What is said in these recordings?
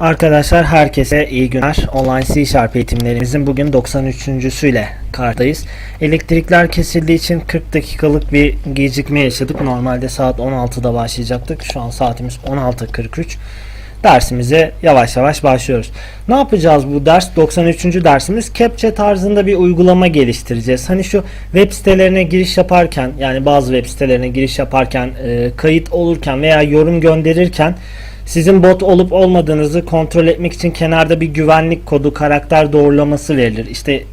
Arkadaşlar herkese iyi günler. Online C Sharp eğitimlerimizin bugün 93.süyle kartayız. Elektrikler kesildiği için 40 dakikalık bir gecikme yaşadık. Normalde saat 16'da başlayacaktık. Şu an saatimiz 16.43. Dersimize yavaş yavaş başlıyoruz. Ne yapacağız bu ders? 93. dersimiz Captcha tarzında bir uygulama geliştireceğiz. Hani şu web sitelerine giriş yaparken yani bazı web sitelerine giriş yaparken e, kayıt olurken veya yorum gönderirken sizin bot olup olmadığınızı kontrol etmek için kenarda bir güvenlik kodu, karakter doğrulaması verilir. İşte e,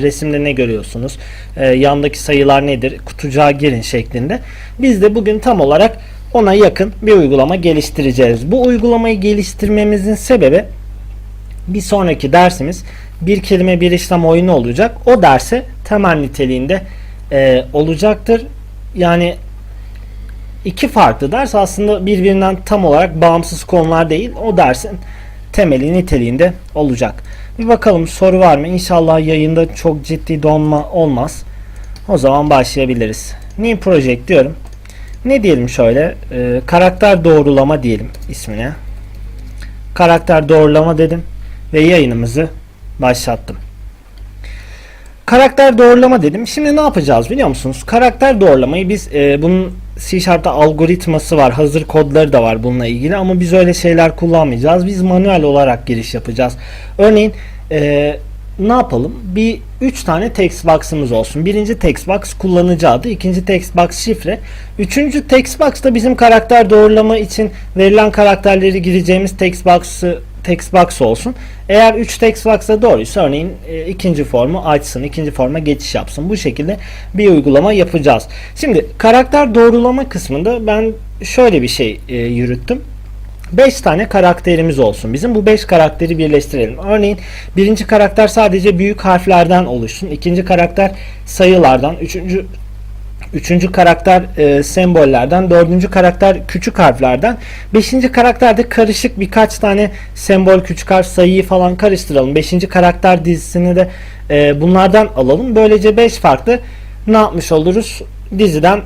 resimde ne görüyorsunuz? E, yandaki sayılar nedir? Kutucuğa girin şeklinde. Biz de bugün tam olarak ona yakın bir uygulama geliştireceğiz. Bu uygulamayı geliştirmemizin sebebi bir sonraki dersimiz bir kelime bir işlem oyunu olacak. O derse temel niteliğinde e, olacaktır. Yani iki farklı ders aslında birbirinden tam olarak bağımsız konular değil. O dersin temeli niteliğinde olacak. Bir bakalım soru var mı? İnşallah yayında çok ciddi donma olmaz. O zaman başlayabiliriz. New Project diyorum. Ne diyelim şöyle? e, karakter doğrulama diyelim ismine. Karakter doğrulama dedim ve yayınımızı başlattım. Karakter doğrulama dedim. Şimdi ne yapacağız biliyor musunuz? Karakter doğrulamayı biz e, bunun C Sharp'ta algoritması var. Hazır kodları da var bununla ilgili ama biz öyle şeyler kullanmayacağız. Biz manuel olarak giriş yapacağız. Örneğin e, ne yapalım? Bir 3 tane text box'ımız olsun. Birinci text box kullanıcı adı, ikinci text box şifre. Üçüncü text box da bizim karakter doğrulama için verilen karakterleri gireceğimiz text box'ı text box olsun. Eğer 3 text box'a doğruysa örneğin e, ikinci formu açsın, ikinci forma geçiş yapsın. Bu şekilde bir uygulama yapacağız. Şimdi karakter doğrulama kısmında ben şöyle bir şey e, yürüttüm. 5 tane karakterimiz olsun bizim. Bu 5 karakteri birleştirelim. Örneğin birinci karakter sadece büyük harflerden oluşsun. ikinci karakter sayılardan. Üçüncü Üçüncü karakter e, sembollerden, dördüncü karakter küçük harflerden, beşinci karakter de karışık birkaç tane sembol, küçük harf, sayıyı falan karıştıralım. Beşinci karakter dizisini de e, bunlardan alalım. Böylece beş farklı ne yapmış oluruz? Diziden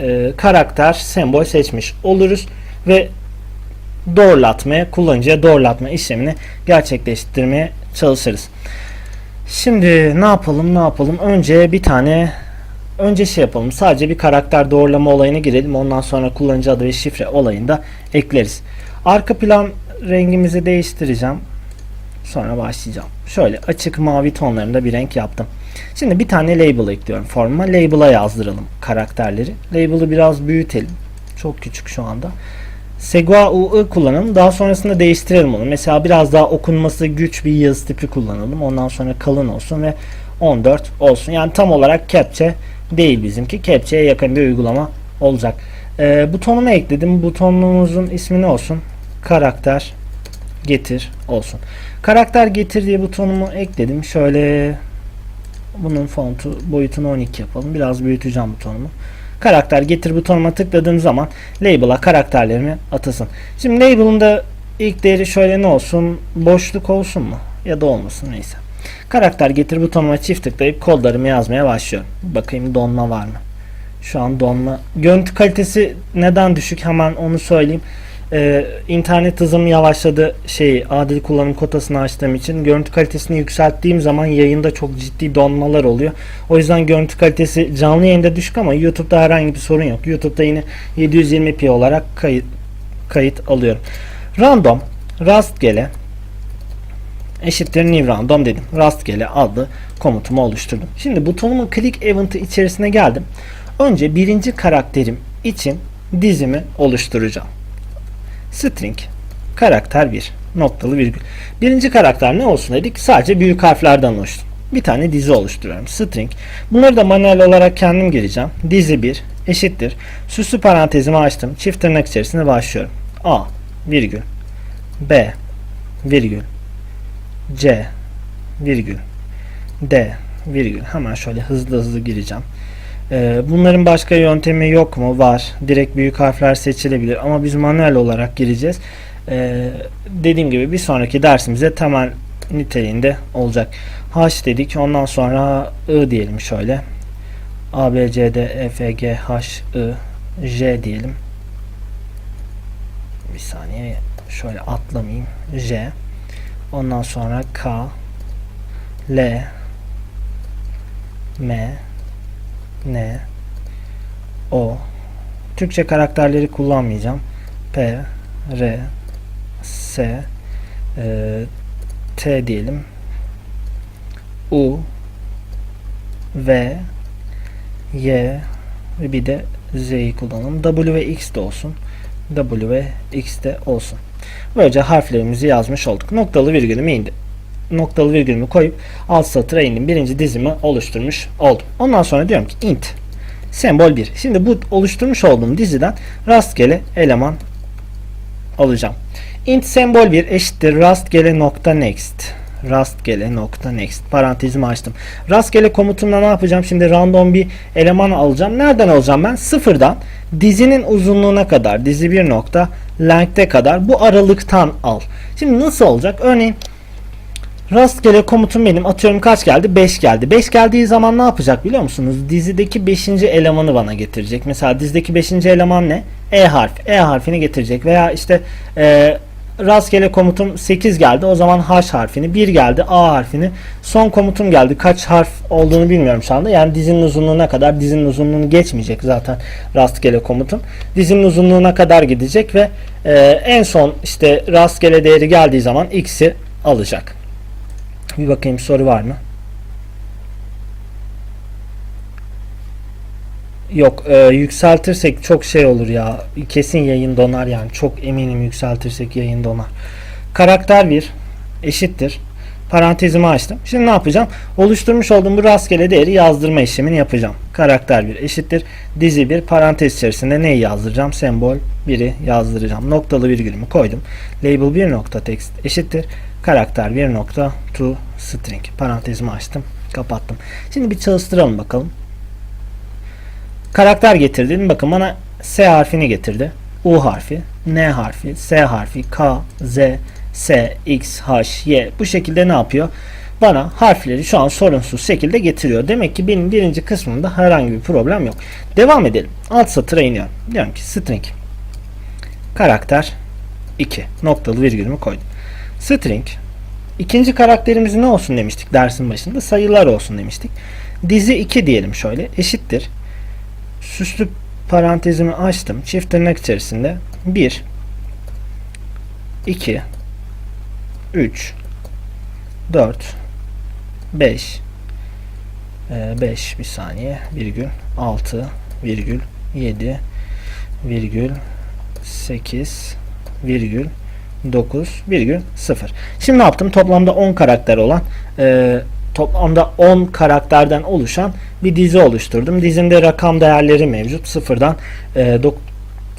e, karakter, sembol seçmiş oluruz ve doğrulatmaya, kullanıcıya doğrulatma işlemini gerçekleştirmeye çalışırız. Şimdi ne yapalım, ne yapalım? Önce bir tane Önce şey yapalım. Sadece bir karakter doğrulama olayına girelim. Ondan sonra kullanıcı adı ve şifre olayını da ekleriz. Arka plan rengimizi değiştireceğim. Sonra başlayacağım. Şöyle açık mavi tonlarında bir renk yaptım. Şimdi bir tane label ekliyorum formuma. Label'a yazdıralım karakterleri. Label'ı biraz büyütelim. Çok küçük şu anda. Segua UI kullanalım. Daha sonrasında değiştirelim onu. Mesela biraz daha okunması güç bir yazı tipi kullanalım. Ondan sonra kalın olsun ve 14 olsun. Yani tam olarak Captcha değil bizimki. Captcha'ya yakın bir uygulama olacak. Ee, butonumu ekledim. Butonumuzun ismi ne olsun? Karakter getir olsun. Karakter getir diye butonumu ekledim. Şöyle bunun fontu boyutunu 12 yapalım. Biraz büyüteceğim butonumu. Karakter getir butonuma tıkladığım zaman label'a karakterlerimi atasın. Şimdi label'ın da ilk değeri şöyle ne olsun? Boşluk olsun mu? Ya da olmasın neyse. Karakter getir butonuna çift tıklayıp kodlarımı yazmaya başlıyorum. Bakayım donma var mı? Şu an donma. Görüntü kalitesi neden düşük hemen onu söyleyeyim. Ee, internet hızım yavaşladı. Şey adil kullanım kotasını açtığım için görüntü kalitesini yükselttiğim zaman yayında çok ciddi donmalar oluyor. O yüzden görüntü kalitesi canlı yayında düşük ama YouTube'da herhangi bir sorun yok. YouTube'da yine 720p olarak kayıt kayıt alıyorum. Random rastgele eşittir new random dedim. Rastgele adlı komutumu oluşturdum. Şimdi butonumun click event'ı içerisine geldim. Önce birinci karakterim için dizimi oluşturacağım. String karakter 1 noktalı virgül. Birinci karakter ne olsun dedik? Sadece büyük harflerden oluşsun. Bir tane dizi oluşturuyorum. String. Bunları da manuel olarak kendim gireceğim. Dizi 1 eşittir. Süslü parantezimi açtım. Çift tırnak içerisinde başlıyorum. A virgül B virgül C virgül D virgül hemen şöyle hızlı hızlı gireceğim. Ee, bunların başka yöntemi yok mu? Var. Direkt büyük harfler seçilebilir ama biz manuel olarak gireceğiz. Ee, dediğim gibi bir sonraki dersimize temel niteliğinde olacak. H dedik. Ondan sonra I diyelim şöyle. A, B, C, D, E, F, G, H, I, J diyelim. Bir saniye Şöyle atlamayayım. J. Ondan sonra K. L. M. N. O. Türkçe karakterleri kullanmayacağım. P. R. S. e, T diyelim. U. V. Y. Ve bir de Z'yi kullanalım. W ve X de olsun. W ve X de olsun. Böylece harflerimizi yazmış olduk. Noktalı virgülümü indi. Noktalı virgülümü koyup alt satıra indim. Birinci dizimi oluşturmuş oldum. Ondan sonra diyorum ki int sembol 1. Şimdi bu oluşturmuş olduğum diziden rastgele eleman alacağım. int sembol 1 eşittir rastgele nokta next rastgele nokta next parantezimi açtım. Rastgele komutumla ne yapacağım? Şimdi random bir eleman alacağım. Nereden alacağım ben? Sıfırdan dizinin uzunluğuna kadar dizi bir nokta length'e kadar bu aralıktan al. Şimdi nasıl olacak? Örneğin Rastgele komutum benim atıyorum kaç geldi? 5 geldi. 5 geldiği zaman ne yapacak biliyor musunuz? Dizideki 5. elemanı bana getirecek. Mesela dizideki 5. eleman ne? E harfi. E harfini getirecek. Veya işte e, rastgele komutum 8 geldi. O zaman H harfini. 1 geldi A harfini. Son komutum geldi. Kaç harf olduğunu bilmiyorum şu anda. Yani dizinin uzunluğuna kadar dizinin uzunluğunu geçmeyecek zaten rastgele komutum. Dizinin uzunluğuna kadar gidecek ve e, en son işte rastgele değeri geldiği zaman X'i alacak. Bir bakayım soru var mı? Yok e, yükseltirsek çok şey olur ya. Kesin yayın donar yani. Çok eminim yükseltirsek yayın donar. Karakter 1 eşittir. Parantezimi açtım. Şimdi ne yapacağım? Oluşturmuş olduğum bu rastgele değeri yazdırma işlemini yapacağım. Karakter 1 eşittir. Dizi 1 parantez içerisinde neyi yazdıracağım? Sembol 1'i yazdıracağım. Noktalı virgülümü koydum. Label 1 nokta text eşittir. Karakter 1 nokta to string. Parantezimi açtım. Kapattım. Şimdi bir çalıştıralım bakalım. Karakter getirdi. Bakın bana S harfini getirdi. U harfi, N harfi, S harfi, K, Z, S, X, H, Y. Bu şekilde ne yapıyor? Bana harfleri şu an sorunsuz şekilde getiriyor. Demek ki benim birinci kısmında herhangi bir problem yok. Devam edelim. Alt satıra iniyorum. Diyorum ki string karakter 2 noktalı virgülümü koydum. String ikinci karakterimiz ne olsun demiştik dersin başında? Sayılar olsun demiştik. Dizi 2 diyelim şöyle eşittir. Süslü parantezimi açtım. Çift tırnak içerisinde. 1 2 3 4 5 5 bir saniye. Virgül 6 virgül 7 virgül 8 virgül 9 virgül 0. Şimdi ne yaptım? Toplamda 10 karakter olan e, toplamda 10 karakterden oluşan bir dizi oluşturdum. Dizimde rakam değerleri mevcut. Sıfırdan e,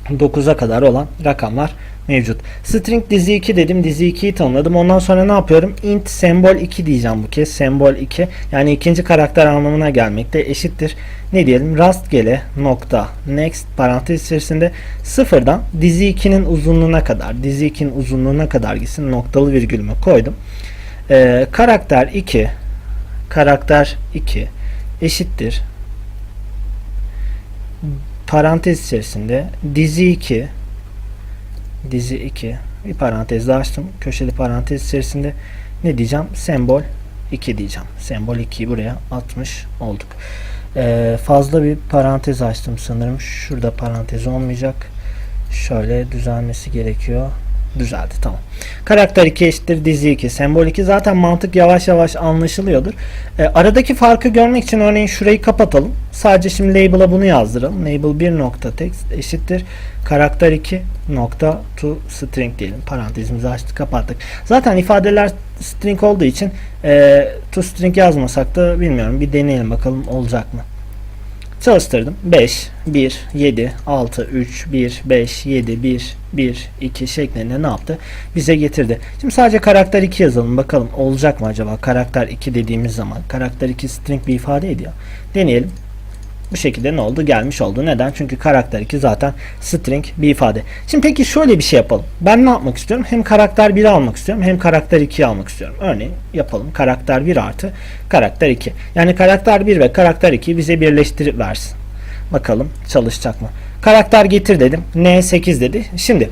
9'a kadar olan rakamlar mevcut. String dizi 2 dedim. Dizi 2'yi tanımladım. Ondan sonra ne yapıyorum? int sembol 2 diyeceğim bu kez. Sembol 2 yani ikinci karakter anlamına gelmekte eşittir. Ne diyelim? Rastgele nokta next parantez içerisinde sıfırdan dizi 2'nin uzunluğuna kadar dizi 2'nin uzunluğuna kadar gitsin. Noktalı virgülümü koydum. Ee, karakter 2 karakter 2 eşittir parantez içerisinde dizi 2 dizi 2 bir parantez daha açtım. Köşeli parantez içerisinde ne diyeceğim? Sembol 2 diyeceğim. Sembol 2'yi buraya atmış olduk. Ee, fazla bir parantez açtım sanırım. Şurada parantez olmayacak. Şöyle düzelmesi gerekiyor. Düzeldi tamam. Karakter 2 eşittir dizi 2. Sembol 2 zaten mantık yavaş yavaş anlaşılıyordur. E, aradaki farkı görmek için örneğin şurayı kapatalım. Sadece şimdi label'a bunu yazdıralım. Label 1 nokta text eşittir. Karakter 2 nokta to string diyelim. Parantezimizi açtık kapattık. Zaten ifadeler string olduğu için e, to string yazmasak da bilmiyorum. Bir deneyelim bakalım olacak mı? Çalıştırdım. 5, 1, 7, 6, 3, 1, 5, 7, 1, 1, 2 şeklinde ne yaptı? Bize getirdi. Şimdi sadece karakter 2 yazalım. Bakalım olacak mı acaba? Karakter 2 dediğimiz zaman. Karakter 2 string bir ifade ediyor. Deneyelim. Bu şekilde ne oldu? Gelmiş oldu. Neden? Çünkü karakter 2 zaten string bir ifade. Şimdi peki şöyle bir şey yapalım. Ben ne yapmak istiyorum? Hem karakter 1'i almak istiyorum hem karakter 2'yi almak istiyorum. Örneğin yapalım. Karakter 1 artı karakter 2. Yani karakter 1 ve karakter 2 bize birleştirip versin. Bakalım çalışacak mı? Karakter getir dedim. N8 dedi. Şimdi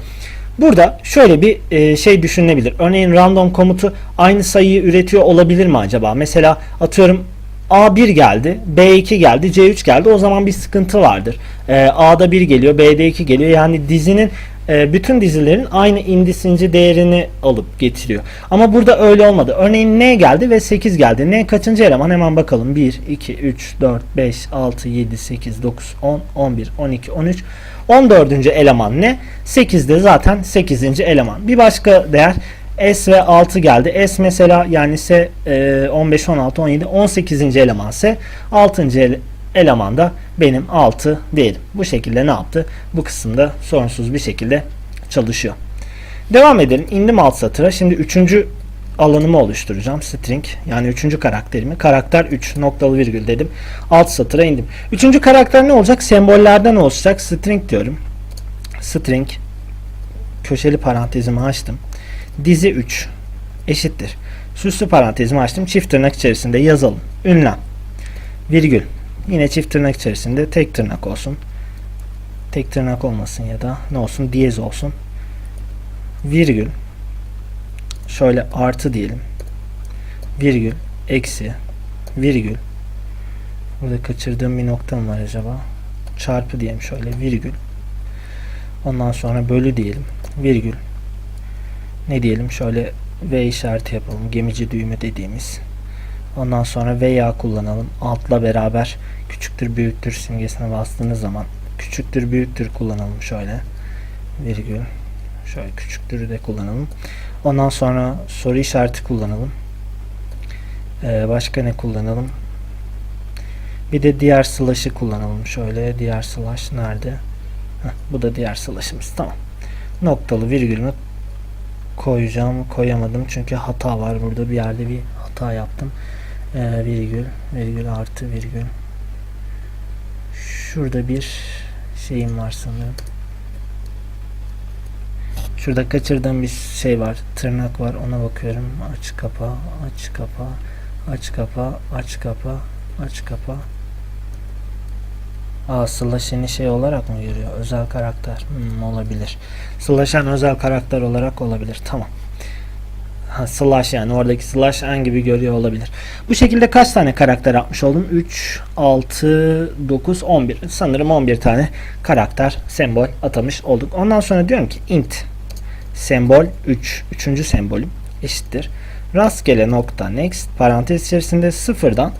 Burada şöyle bir e, şey düşünülebilir. Örneğin random komutu aynı sayıyı üretiyor olabilir mi acaba? Mesela atıyorum A1 geldi, B2 geldi, C3 geldi. O zaman bir sıkıntı vardır. E, A'da 1 geliyor, B'de 2 geliyor. Yani dizinin e, bütün dizilerin aynı indisinci değerini alıp getiriyor. Ama burada öyle olmadı. Örneğin N geldi ve 8 geldi. N kaçıncı eleman? Hemen bakalım. 1, 2, 3, 4, 5, 6, 7, 8, 9, 10, 11, 12, 13, 14. eleman ne? 8'de zaten 8. eleman. Bir başka değer S ve 6 geldi. S mesela yani e, 15, 16, 17, 18. eleman ise 6. ele- eleman da benim 6 diyelim. Bu şekilde ne yaptı? Bu kısımda sorunsuz bir şekilde çalışıyor. Devam edelim. İndim alt satıra. Şimdi üçüncü alanımı oluşturacağım. String yani üçüncü karakterimi. Karakter 3 noktalı virgül dedim. Alt satıra indim. Üçüncü karakter ne olacak? Sembollerden oluşacak. String diyorum. String köşeli parantezimi açtım. Dizi 3 eşittir. Süslü parantezimi açtım. Çift tırnak içerisinde yazalım. Ünlem. Virgül. Yine çift tırnak içerisinde tek tırnak olsun. Tek tırnak olmasın ya da ne olsun diyez olsun. Virgül. Şöyle artı diyelim. Virgül. Eksi. Virgül. Burada kaçırdığım bir nokta mı var acaba? Çarpı diyelim şöyle. Virgül. Ondan sonra bölü diyelim. Virgül. Ne diyelim? Şöyle V işareti yapalım. Gemici düğme dediğimiz. Ondan sonra veya kullanalım. Altla beraber küçüktür büyüktür simgesine bastığınız zaman küçüktür büyüktür kullanalım şöyle. Virgül. Şöyle küçüktürü de kullanalım. Ondan sonra soru işareti kullanalım. Ee, başka ne kullanalım? Bir de diğer slash'ı kullanalım. Şöyle diğer slash nerede? Heh, bu da diğer slash'ımız. Tamam. Noktalı virgülümü koyacağım. Koyamadım çünkü hata var. Burada bir yerde bir hata yaptım. Ee, virgül, virgül artı virgül. Şurada bir şeyim var sanırım. Şurada kaçırdığım bir şey var. Tırnak var. Ona bakıyorum. Aç kapa, aç kapa, aç kapa, aç kapa, aç kapa. Aa Slash'ini şey olarak mı görüyor? Özel karakter. Hmm, olabilir. Slash'ın özel karakter olarak olabilir. Tamam. Ha, slash yani oradaki slash en gibi görüyor olabilir. Bu şekilde kaç tane karakter yapmış oldum? 3, 6, 9, 11. Sanırım 11 tane karakter sembol atamış olduk. Ondan sonra diyorum ki int sembol 3. Üçüncü sembolüm eşittir. Rastgele nokta next parantez içerisinde sıfırdan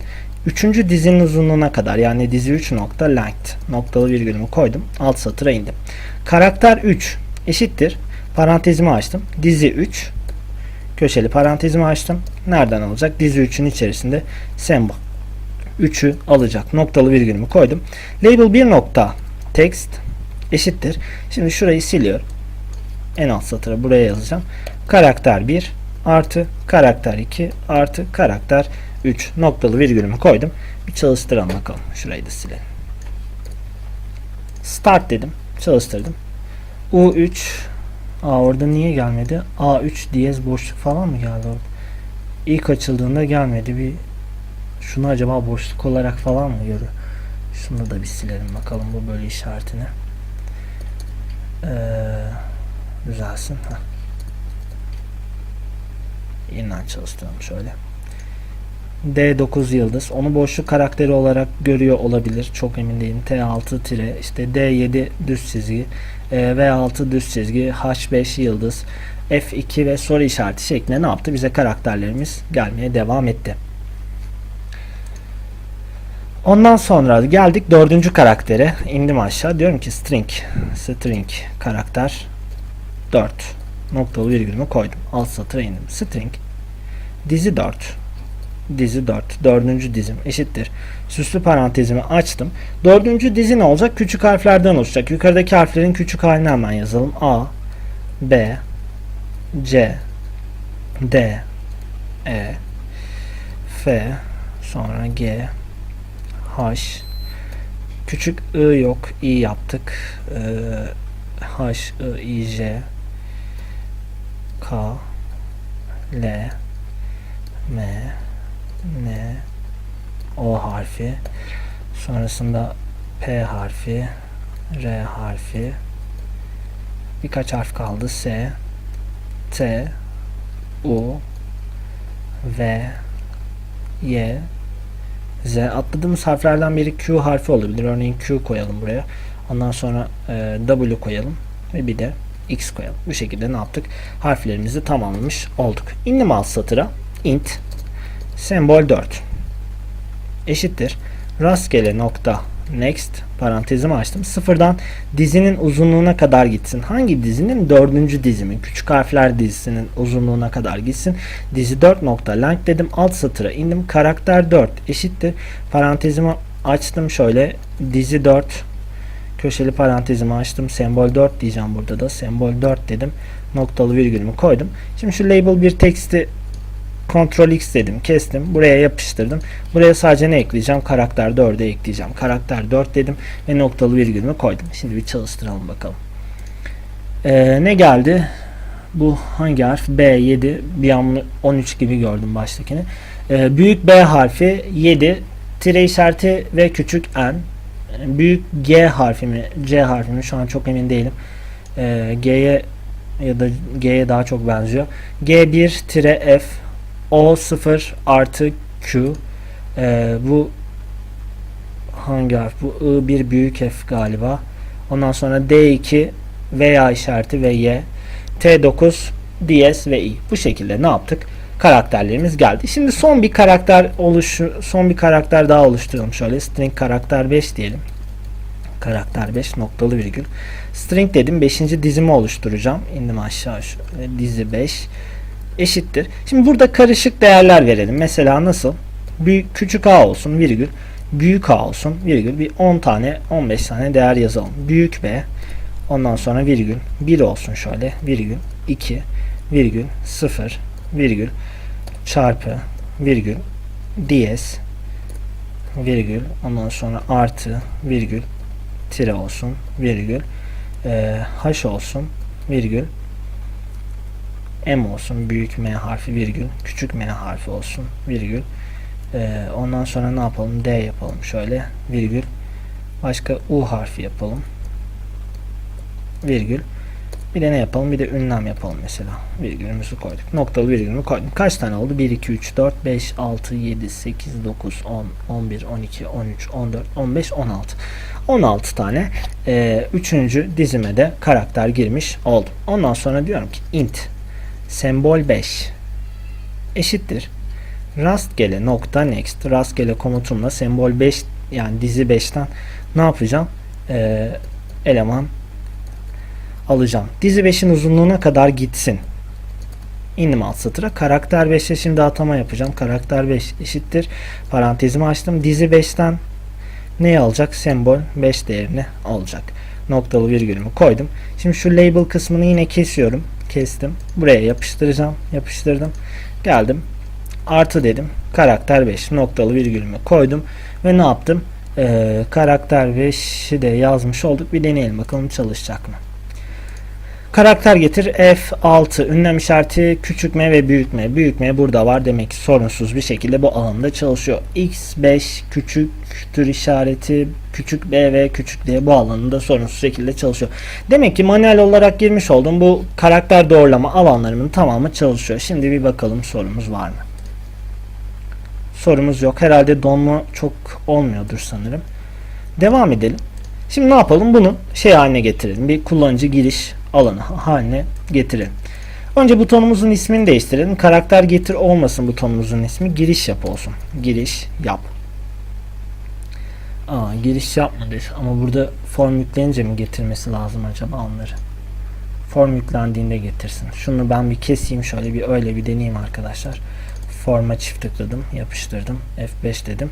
Üçüncü dizinin uzunluğuna kadar yani dizi 3 nokta length noktalı virgülümü koydum. Alt satıra indim. Karakter 3 eşittir. Parantezimi açtım. Dizi 3 köşeli parantezimi açtım. Nereden alacak? Dizi 3'ün içerisinde sembol 3'ü alacak. Noktalı virgülümü koydum. Label 1 nokta text eşittir. Şimdi şurayı siliyorum. En alt satıra buraya yazacağım. Karakter 1 artı karakter 2 artı karakter 3 noktalı virgülümü koydum. Bir çalıştıralım bakalım. Şurayı da silelim. Start dedim. Çalıştırdım. U3 Aa orada niye gelmedi? A3 diyez boşluk falan mı geldi orada? İlk açıldığında gelmedi. Bir şunu acaba boşluk olarak falan mı görüyor? Şunu da bir silelim bakalım bu böyle işaretini. Ee, düzelsin. Heh. Yeniden çalıştıralım şöyle. D9 yıldız. Onu boşluk karakteri olarak görüyor olabilir. Çok emin değilim. T6 tire işte D7 düz çizgi e, V6 düz çizgi H5 yıldız F2 ve soru işareti şeklinde ne yaptı? Bize karakterlerimiz gelmeye devam etti. Ondan sonra geldik dördüncü karaktere. indim aşağı. Diyorum ki string string karakter 4 noktalı virgülümü koydum. Alt satıra indim. String dizi 4 dizi 4. Dördüncü dizim eşittir. Süslü parantezimi açtım. Dördüncü dizi ne olacak? Küçük harflerden oluşacak. Yukarıdaki harflerin küçük halini hemen yazalım. A, B, C, D, E, F, sonra G, H, küçük I yok. I yaptık. Ee, H, I, I, J, K, L, M, N O harfi sonrasında P harfi R harfi birkaç harf kaldı. S, T, U, V, Y, Z. Atladığımız harflerden biri Q harfi olabilir. Örneğin Q koyalım buraya. Ondan sonra e, W koyalım. Ve bir de X koyalım. Bu şekilde ne yaptık? Harflerimizi tamamlamış olduk. İndim alt satıra. int sembol 4 eşittir. Rastgele nokta next parantezimi açtım. Sıfırdan dizinin uzunluğuna kadar gitsin. Hangi dizinin? Dördüncü dizimin. Küçük harfler dizisinin uzunluğuna kadar gitsin. Dizi 4 nokta length dedim. Alt satıra indim. Karakter 4 eşittir. Parantezimi açtım şöyle. Dizi 4 köşeli parantezimi açtım. Sembol 4 diyeceğim burada da. Sembol 4 dedim. Noktalı virgülümü koydum. Şimdi şu label bir teksti Ctrl X dedim. Kestim. Buraya yapıştırdım. Buraya sadece ne ekleyeceğim? Karakter 4'e ekleyeceğim. Karakter 4 dedim ve noktalı virgülümü koydum. Şimdi bir çalıştıralım bakalım. Ee, ne geldi? Bu hangi harf? B7. Bir an bunu 13 gibi gördüm baştakini. Ee, büyük B harfi 7. Tire işareti ve küçük N. Büyük G harfi mi? C harfi mi? Şu an çok emin değilim. Ee, G'ye ya da G'ye daha çok benziyor. G1 tire F O0 artı Q Ee, bu hangi harf? Bu I1 büyük F galiba. Ondan sonra D2 veya işareti ve Y T9 DS ve I. Bu şekilde ne yaptık? Karakterlerimiz geldi. Şimdi son bir karakter oluşu son bir karakter daha oluşturalım. Şöyle string karakter 5 diyelim. Karakter 5 noktalı virgül. String dedim 5. dizimi oluşturacağım. İndim aşağı şöyle dizi 5 eşittir. Şimdi burada karışık değerler verelim. Mesela nasıl? Büyük küçük a olsun virgül. Büyük a olsun virgül. Bir 10 tane 15 tane değer yazalım. Büyük b ondan sonra virgül 1 olsun şöyle virgül 2 virgül 0 virgül çarpı virgül ds virgül ondan sonra artı virgül tire olsun virgül e, h olsun virgül M olsun. Büyük M harfi virgül. Küçük M harfi olsun. Virgül. Ee, ondan sonra ne yapalım? D yapalım şöyle. Virgül. Başka U harfi yapalım. Virgül. Bir de ne yapalım? Bir de ünlem yapalım mesela. Virgülümüzü koyduk. Noktalı virgülümü koydum. Kaç tane oldu? 1, 2, 3, 4, 5, 6, 7, 8, 9, 10, 11, 12, 13, 14, 15, 16. 16 tane e, üçüncü dizime de karakter girmiş oldum. Ondan sonra diyorum ki int sembol 5 eşittir. Rastgele nokta next. Rastgele komutumla sembol 5 yani dizi 5'ten ne yapacağım? Ee, eleman alacağım. Dizi 5'in uzunluğuna kadar gitsin. İndim alt satıra. Karakter 5'e şimdi atama yapacağım. Karakter 5 eşittir. Parantezimi açtım. Dizi 5'ten neyi alacak? Sembol 5 değerini alacak noktalı virgülümü koydum şimdi şu label kısmını yine kesiyorum kestim. Buraya yapıştıracağım. Yapıştırdım. Geldim. Artı dedim. Karakter 5 noktalı virgülümü koydum. Ve ne yaptım? Ee, karakter 5'i de yazmış olduk. Bir deneyelim bakalım çalışacak mı? Karakter getir F6 ünlem işareti küçük m ve. Büyük m burada var demek ki sorunsuz bir şekilde bu alanda çalışıyor. X5 küçüktür işareti küçük b ve küçük d bu alanında sorunsuz şekilde çalışıyor. Demek ki manuel olarak girmiş oldum. Bu karakter doğrulama alanlarımın tamamı çalışıyor. Şimdi bir bakalım sorumuz var mı? Sorumuz yok. Herhalde donma çok olmuyordur sanırım. Devam edelim. Şimdi ne yapalım? Bunu şey haline getirelim. Bir kullanıcı giriş alanı haline getirelim. Önce butonumuzun ismini değiştirelim. Karakter getir olmasın butonumuzun ismi. Giriş yap olsun. Giriş yap. Aa, giriş yapmadı. Ama burada form yüklenince mi getirmesi lazım acaba onları? Form yüklendiğinde getirsin. Şunu ben bir keseyim şöyle bir öyle bir deneyeyim arkadaşlar. Forma çift tıkladım. Yapıştırdım. F5 dedim.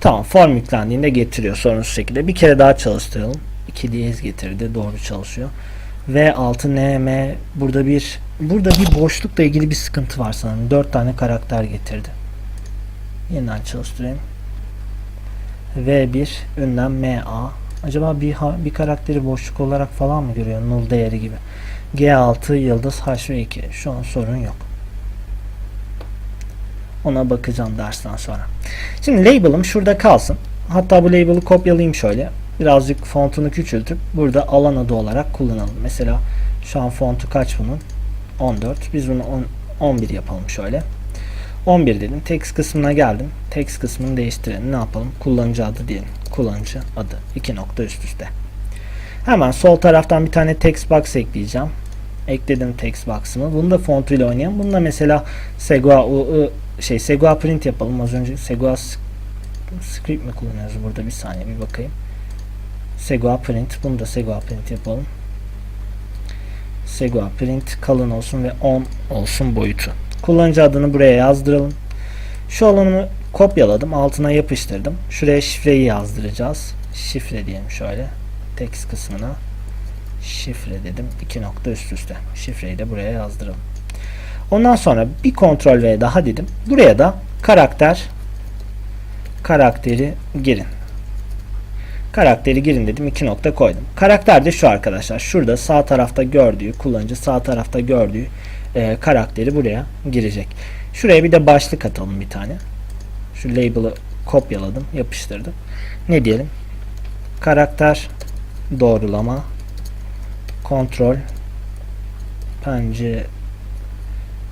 Tamam form yüklendiğinde getiriyor sorunsuz şekilde. Bir kere daha çalıştıralım. 2 diyez getirdi. Doğru çalışıyor. V6 NM burada bir burada bir boşlukla ilgili bir sıkıntı var sanırım. 4 tane karakter getirdi. Yeniden çalıştırayım. V1 ünlem MA acaba bir bir karakteri boşluk olarak falan mı görüyor? Null değeri gibi. G6 yıldız H ve 2. Şu an sorun yok. Ona bakacağım dersten sonra. Şimdi label'ım şurada kalsın. Hatta bu label'ı kopyalayayım şöyle. Birazcık fontunu küçültüp burada alan adı olarak kullanalım. Mesela Şu an fontu kaç bunun? 14. Biz bunu 10, 11 yapalım şöyle. 11 dedim. Text kısmına geldim. Text kısmını değiştirelim. Ne yapalım? Kullanıcı adı diyelim. Kullanıcı adı. 2 nokta üst üste. Hemen sol taraftan bir tane text box ekleyeceğim. Ekledim text box'ımı. Bunu da fontuyla oynayalım. Bunu da mesela Segua şey Segua print yapalım. Az önce Segua script mi kullanıyoruz burada? Bir saniye bir bakayım. Segua print. Bunu da Segua print yapalım. Segua print kalın olsun ve 10 olsun boyutu. Kullanıcı adını buraya yazdıralım. Şu alanımı kopyaladım. Altına yapıştırdım. Şuraya şifreyi yazdıracağız. Şifre diyelim şöyle. Text kısmına şifre dedim. iki nokta üst üste. Şifreyi de buraya yazdıralım. Ondan sonra bir kontrol V daha dedim. Buraya da karakter karakteri girin. Karakteri girin dedim. iki nokta koydum. Karakter de şu arkadaşlar. Şurada sağ tarafta gördüğü kullanıcı sağ tarafta gördüğü e, karakteri buraya girecek. Şuraya bir de başlık atalım bir tane. Şu label'ı kopyaladım, yapıştırdım. Ne diyelim? Karakter doğrulama kontrol pence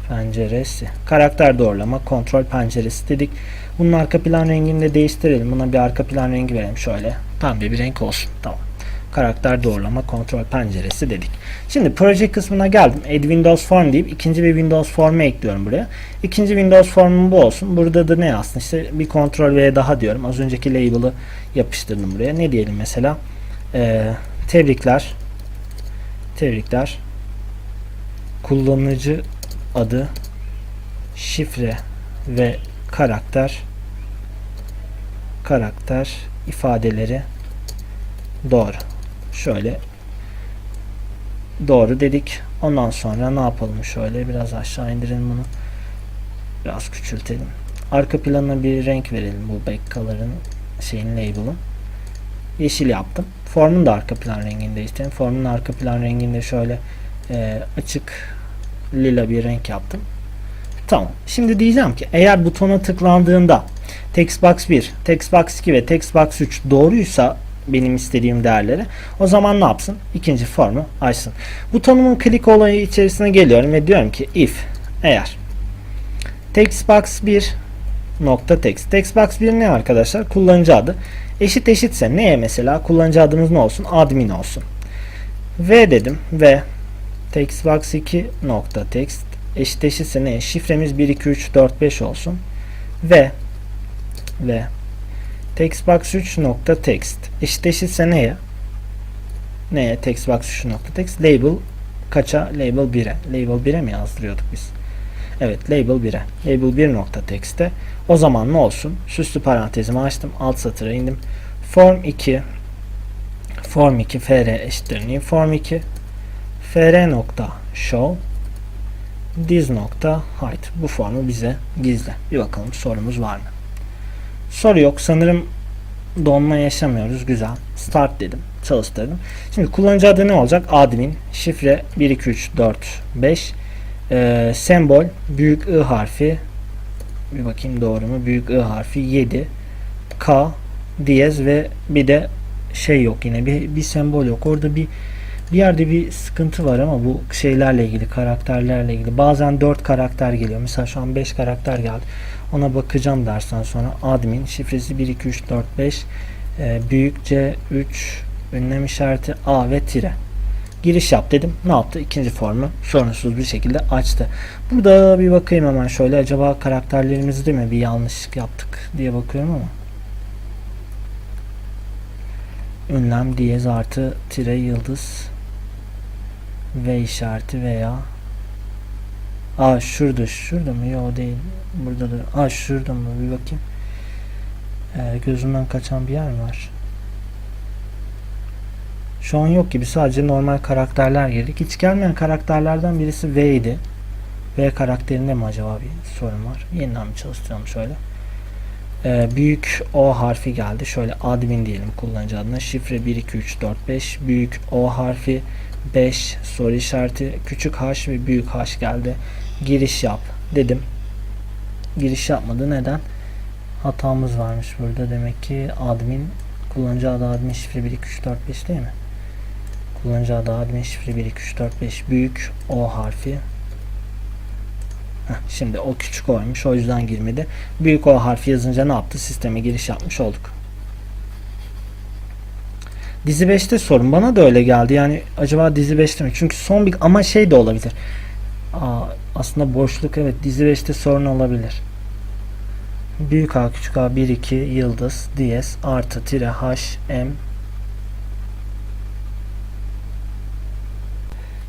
penceresi. Karakter doğrulama kontrol penceresi dedik. Bunun arka plan rengini de değiştirelim. Buna bir arka plan rengi verelim şöyle. Pembe bir renk olsun. Tamam. Karakter doğrulama kontrol penceresi dedik. Şimdi proje kısmına geldim. Add Windows Form deyip ikinci bir Windows Form'u ekliyorum buraya. İkinci Windows Form'um bu olsun. Burada da ne aslında işte bir kontrol V daha diyorum. Az önceki label'ı yapıştırdım buraya. Ne diyelim mesela? Ee, tebrikler. Tebrikler. Kullanıcı adı, şifre ve karakter karakter ifadeleri doğru. Şöyle doğru dedik. Ondan sonra ne yapalım şöyle biraz aşağı indirelim bunu. Biraz küçültelim. Arka planına bir renk verelim bu back color'ın şeyin label'ın. Yeşil yaptım. Formun da arka plan rengini değiştirelim. Formun arka plan rengini de şöyle e, açık lila bir renk yaptım. Tamam. Şimdi diyeceğim ki eğer butona tıklandığında textbox 1, textbox 2 ve textbox 3 doğruysa benim istediğim değerleri o zaman ne yapsın? İkinci formu açsın. Butonumun klik olayı içerisine geliyorum ve diyorum ki if eğer textbox 1 nokta text. Textbox 1 ne arkadaşlar? Kullanıcı adı. Eşit eşitse neye mesela? Kullanıcı adımız ne olsun? Admin olsun. V dedim ve textbox 2 nokta text eşit eşitse ne? Şifremiz 1 2 3 4 5 olsun. Ve ve textbox 3 nokta text eşit eşitse neye? Neye? Textbox 3 nokta text label kaça? Label 1'e. Label 1'e mi yazdırıyorduk biz? Evet label 1'e. Label 1 nokta text'e. O zaman ne olsun? Süslü parantezimi açtım. Alt satıra indim. Form 2 form 2 fr eşittir form 2 fr nokta show diz nokta height. Bu formu bize gizle. Bir bakalım sorumuz var mı? Soru yok. Sanırım donma yaşamıyoruz. Güzel. Start dedim. Çalıştırdım. Şimdi kullanıcı adı ne olacak? Admin. Şifre 1 2 3 4 5 ee, sembol büyük I harfi bir bakayım doğru mu? Büyük I harfi 7 K diyez ve bir de şey yok yine bir, bir sembol yok. Orada bir bir yerde bir sıkıntı var ama bu şeylerle ilgili karakterlerle ilgili bazen 4 karakter geliyor. Mesela şu an 5 karakter geldi. Ona bakacağım dersten sonra admin şifresi 1 2 3 4 5 e, büyük C 3 ünlem işareti A ve tire. Giriş yap dedim. Ne yaptı? İkinci formu sorunsuz bir şekilde açtı. Burada bir bakayım hemen şöyle. Acaba karakterlerimizde mi bir yanlışlık yaptık diye bakıyorum ama. Ünlem diyez artı tire yıldız V işareti veya Aa şurada şurada mı? Yok değil. Burada da. Aa şurada mı? Bir bakayım. Ee, gözümden kaçan bir yer mi var? Şu an yok gibi. Sadece normal karakterler girdik. Hiç gelmeyen karakterlerden birisi V idi. V karakterinde mi acaba bir sorun var? Yeniden bir çalıştıralım şöyle. Ee, büyük O harfi geldi. Şöyle admin diyelim kullanıcı adına. Şifre 1 2 3 4 5. Büyük O harfi 5 soru işareti küçük h ve büyük h geldi. Giriş yap dedim. Giriş yapmadı. Neden? Hatamız varmış burada. Demek ki admin kullanıcı adı admin şifre 1 2 3 4 5 değil mi? Kullanıcı adı admin şifre 1 2 3 4 5 büyük O harfi. Şimdi o küçük oymuş o yüzden girmedi. Büyük O harfi yazınca ne yaptı? Sisteme giriş yapmış olduk. Dizi 5'te sorun. Bana da öyle geldi. Yani acaba dizi 5'te mi? Çünkü son bir ama şey de olabilir. Aa, aslında boşluk evet dizi 5'te sorun olabilir. Büyük A küçük A 1 2 yıldız DS artı tire H M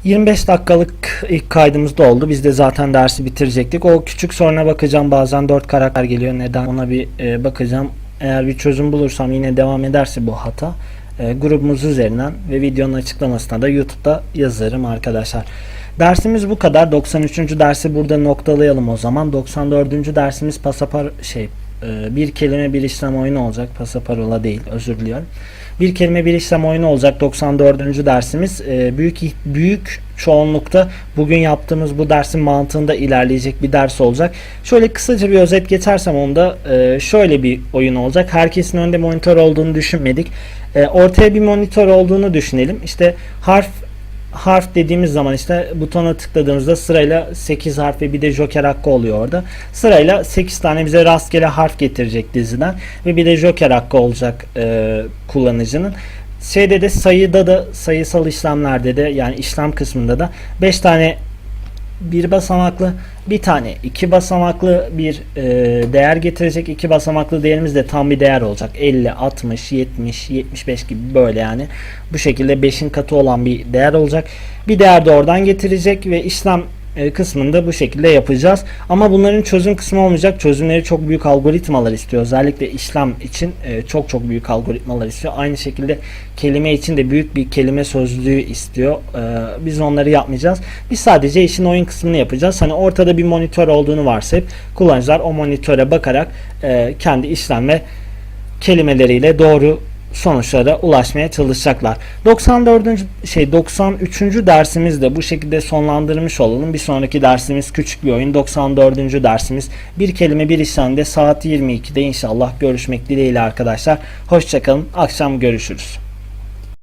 25 dakikalık ilk kaydımız da oldu. Biz de zaten dersi bitirecektik. O küçük soruna bakacağım. Bazen 4 karakter geliyor. Neden? Ona bir e, bakacağım. Eğer bir çözüm bulursam yine devam ederse bu hata e, grubumuz üzerinden ve videonun açıklamasına da YouTube'da yazarım arkadaşlar. Dersimiz bu kadar. 93. dersi burada noktalayalım o zaman. 94. dersimiz pasapar şey e, bir kelime bir işlem oyunu olacak. Pasaparola değil. Özür diliyorum. Bir kelime bir işlem oyunu olacak 94. dersimiz. E, büyük büyük çoğunlukta bugün yaptığımız bu dersin mantığında ilerleyecek bir ders olacak. Şöyle kısaca bir özet geçersem onda e, şöyle bir oyun olacak. Herkesin önünde monitör olduğunu düşünmedik. Ortaya bir monitör olduğunu düşünelim. İşte harf harf dediğimiz zaman işte butona tıkladığımızda sırayla 8 harf ve bir de joker hakkı oluyor orada. Sırayla 8 tane bize rastgele harf getirecek diziden ve bir de joker hakkı olacak e, kullanıcının. Şeyde de sayıda da sayısal işlemlerde de yani işlem kısmında da 5 tane bir basamaklı bir tane iki basamaklı bir e, değer getirecek. iki basamaklı değerimiz de tam bir değer olacak. 50, 60, 70, 75 gibi böyle yani. Bu şekilde 5'in katı olan bir değer olacak. Bir değer de oradan getirecek ve işlem kısmında bu şekilde yapacağız. Ama bunların çözüm kısmı olmayacak. Çözümleri çok büyük algoritmalar istiyor. Özellikle işlem için e, çok çok büyük algoritmalar istiyor. Aynı şekilde kelime için de büyük bir kelime sözlüğü istiyor. E, biz onları yapmayacağız. Biz sadece işin oyun kısmını yapacağız. Hani ortada bir monitör olduğunu varsayıp kullanıcılar o monitöre bakarak kendi işlem ve kelimeleriyle doğru sonuçlara ulaşmaya çalışacaklar. 94. şey 93. dersimiz de bu şekilde sonlandırmış olalım. Bir sonraki dersimiz küçük bir oyun. 94. dersimiz bir kelime bir işlemde saat 22'de inşallah görüşmek dileğiyle arkadaşlar. Hoşçakalın. Akşam görüşürüz.